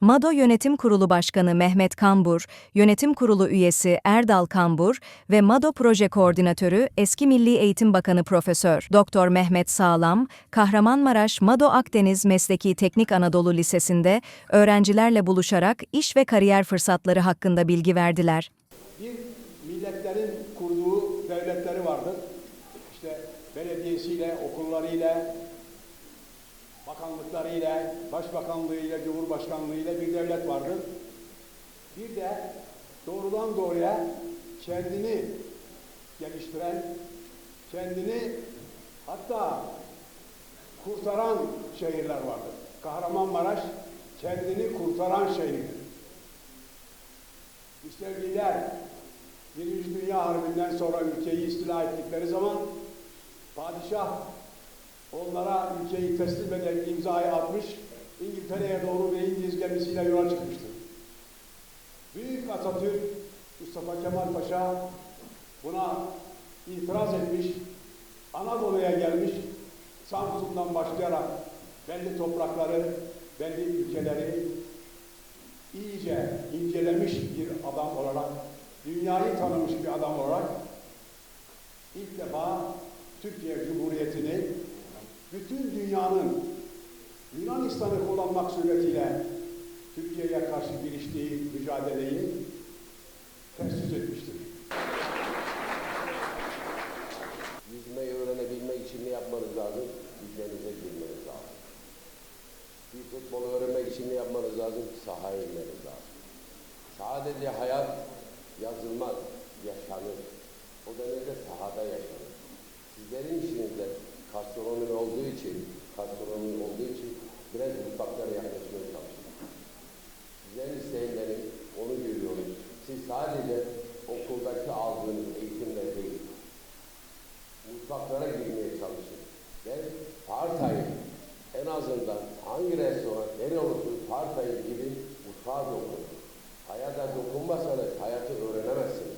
MADO Yönetim Kurulu Başkanı Mehmet Kambur, Yönetim Kurulu üyesi Erdal Kambur ve MADO Proje Koordinatörü eski Milli Eğitim Bakanı Profesör Doktor Mehmet Sağlam, Kahramanmaraş MADO Akdeniz Mesleki Teknik Anadolu Lisesi'nde öğrencilerle buluşarak iş ve kariyer fırsatları hakkında bilgi verdiler. bir milletlerin kurduğu devletleri vardır. İşte belediyesiyle, okullarıyla, bakanlıklarıyla, başbakanlığıyla, cumhurbaşkanlığıyla bir devlet vardır. Bir de doğrudan doğruya kendini geliştiren, kendini hatta kurtaran şehirler vardır. Kahramanmaraş kendini kurtaran şehirdir. Müstevliler Birinci Dünya Harbi'nden sonra ülkeyi istila ettikleri zaman padişah onlara ülkeyi teslim eden imzayı atmış, İngiltere'ye doğru bir İngiliz gemisiyle yola çıkmıştır. Büyük Atatürk Mustafa Kemal Paşa buna itiraz etmiş, Anadolu'ya gelmiş, Samsun'dan başlayarak belli toprakları, belli ülkeleri iyice incelemiş bir adam olarak, dünyayı tanımış bir adam olarak ilk defa Türkiye Cumhuriyeti'ni bütün dünyanın Yunanistan'ı kullanmak suretiyle Türkiye'ye karşı giriştiği mücadeleyi tesis etmiştir. Yüzmeyi öğrenebilmek için ne yapmanız lazım? Yüzmenize girmeniz lazım. Bir futbolu öğrenmek için ne yapmanız lazım? Sahaya inmeniz lazım. Sadece hayat yazılmaz, yaşanır. O da nerede? Sahada yaşanır. Sizlerin işinizde gastronomi olduğu için, gastronomi olduğu için biraz mutfaklara yaklaşmaya çalışın. Sizlerin isteyenleri onu görüyoruz. Siz sadece okuldaki aldığınız eğitimle değil, mutfaklara girmeye çalışın. Ve part-time en azından hangi restoran, nereye olursa part-time gibi mutfağa dokunun. Hayata dokunmazsanız hayatı öğrenemezsiniz.